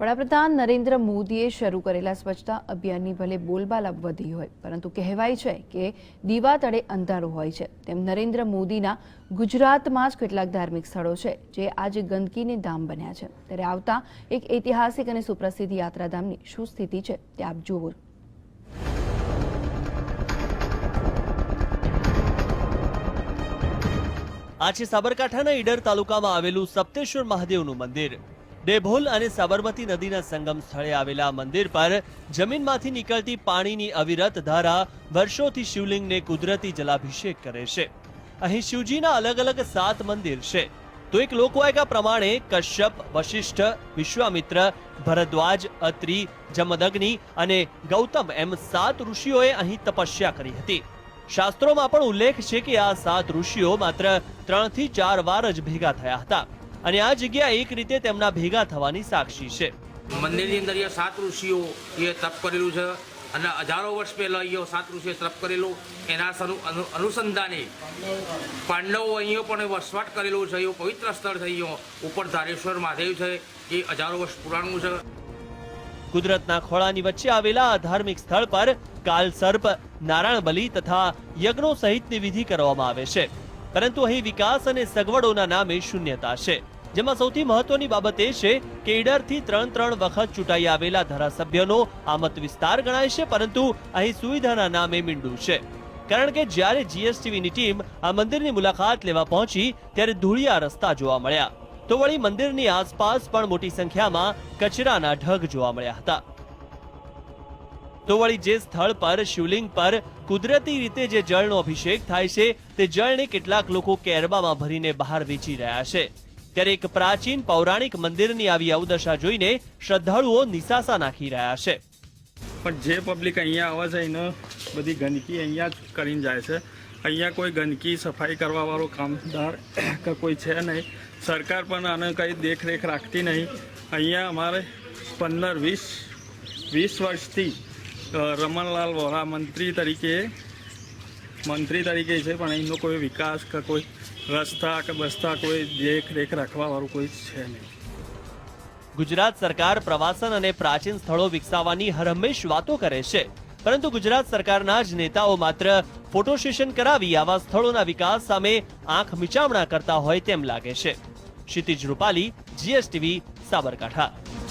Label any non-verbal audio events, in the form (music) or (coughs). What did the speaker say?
વડાપ્રધાન નરેન્દ્ર મોદીએ શરૂ કરેલા સ્વચ્છતા અભિયાનની ભલે બોલબાલા વધી હોય, પરંતુ કહેવાય છે કે દીવા તળે અંધારું હોય છે. તેમ નરેન્દ્ર મોદીના ગુજરાતમાં જ કેટલાક ધાર્મિક સ્થળો છે, જે આજે ગંદકીને ધામ બન્યા છે. ત્યારે આવતા એક ઐતિહાસિક અને સુપ્રસિદ્ધ યાત્રાધામની શું સ્થિતિ છે, તે આપ જુઓ. આ છે સાબરકાંઠાના ઈડર તાલુકામાં આવેલું સપ્તેશ્વર મહાદેવનું મંદિર. ડેભોલ અને સાબરમતી નદીના સંગમ સ્થળે આવેલા મંદિર પર જમીનમાંથી નીકળતી પાણીની અવિરત ધારા વર્ષોથી શિવલિંગને કુદરતી જલાભિષેક કરે છે. અહીં શિવજીના અલગ અલગ સાત મંદિર છે. તો એક લોકવાયકા પ્રમાણે કશ્યપ, વશિષ્ઠ, વિશ્વામિત્ર, ભરદ્વાજ, અત્રિ, જમદગ્નિ અને ગૌતમ એમ સાત ઋષિઓએ અહીં તપસ્યા કરી હતી. શાસ્ત્રોમાં પણ ઉલ્લેખ છે કે આ સાત ઋષિઓ માત્ર ત્રણથી ચાર વાર જ ભેગા થયા હતા. અને આ જગ્યા એક રીતે તેમના ભેગા થવાની સાક્ષી છે. મંદિરની અંદર અહીંયા સાત ઋષિઓ એ તપ કરેલું છે અને હજારો વર્ષ પહેલાં અહીંયા સાત ઋષિએ તપ કરેલું. એના અનુસંધાને પાંડવો અહીંયા પણ વસવાટ કરેલું છે. એવું પવિત્ર સ્થળ છે અહીંયા. ઉપર ધારેશ્વર મહાદેવ છે એ હજારો વર્ષ પુરાણું છે. કુદરતના ખોળાની વચ્ચે આવેલા આ ધાર્મિક સ્થળ પર કાલ સર્પ નારાયણ બલિ તથા યજ્ઞો સહિતની વિધિ કરવામાં આવે છે. પરંતુ અહીં વિકાસ અને સગવડોના નામે શૂન્યતા છે. જેમાં સૌથી મહત્વની બાબત એ છે કે ઈડરથી ત્રણ ત્રણ વખત ચૂંટાઈ આવેલા ધારાસભ્યનો આ મત વિસ્તાર ગણાય છે, પરંતુ અહીં સુવિધાના નામે મીંડું છે. કારણ કે જ્યારે જીએસટીવીની ટીમ આ મંદિરની મુલાકાત લેવા પહોંચી, ત્યારે ધૂળિયા રસ્તા જોવા મળ્યા. તો વળી મંદિરની આસપાસ પણ મોટી સંખ્યામાં કચરાના ઢગ જોવા મળ્યા હતા. તો વળી જે સ્થળ પર શિવલિંગ પર કુદરતી રીતે જે જળનો અભિષેક થાય છે, તે જળને કેટલાક લોકો કેરબામાં ભરીને બહાર વેચી રહ્યા છે. ત્યારે એક પ્રાચીન પૌરાણિક મંદિરની આવી અવદશા જોઈને શ્રદ્ધાળુઓ નિસાસા નાખી રહ્યા છે. પણ જે પબ્લિક અહીંયા આવે છે, એને બધી ગંદકી અહીંયા જ કરીને જાય છે. અહીંયા કોઈ ગંદકી સફાઈ કરવાવાળો કામદાર (coughs) કોઈ છે નહીં. સરકાર પણ આને કંઈ દેખરેખ રાખતી નહીં. અહીંયા અમારે પંદર, વીસ વીસ વર્ષથી રમણલાલ વોરા મંત્રી તરીકે મંત્રી તરીકે છે, પણ અહીંનો કોઈ વિકાસ કે કોઈ રસ્તા કે બસ્તા કોઈ દેખરેખ રાખવાવાળું કોઈ છે નહીં. ગુજરાત સરકાર પ્રવાસન અને પ્રાચીન સ્થળો વિકસાવવાની હરહંમેશ વાતો કરે છે. પરંતુ ગુજરાત સરકારના જ નેતાઓ માત્ર ફોટો સેશન કરાવી આવા સ્થળોના વિકાસ સામે આંખ મિચામણા કરતા હોય તેમ લાગે છે. ક્ષિતિજ રૂપાલી જીએસટીવી સાબરકાંઠા.